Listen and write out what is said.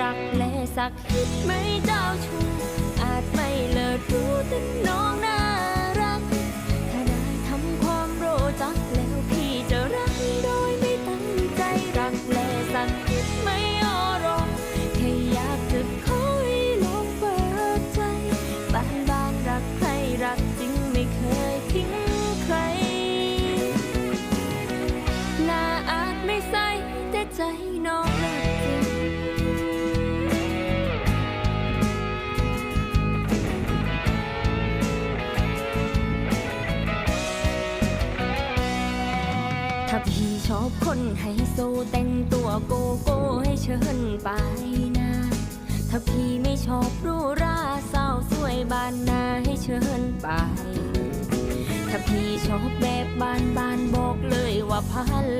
รักและสักคิดไม่เจ้าชู้อาจไม่เลิศรู้แต่น้องน่ารัก ถ้าได้ทำความรู้จักแล้วพี่จะรักโดยไม่ตั้งใจรักและสักคิดไม่ออรอแค่อยากจะขอให้ลองเปิดใจบ้านบ้านรักใครรักจริงไม่เคยทิ้งใครหน้าอาจไม่ใสแต่ใจน้อง พี่ชอบคนไฮโซแต่งตัวโกโก้ให้เชิญไปนะ ถ้าพี่ไม่ชอบรูราสาวสวยบานนาให้เชิญไป ถ้าพี่ชอบแบบบานบานบอกเลยว่าพันและน้องคน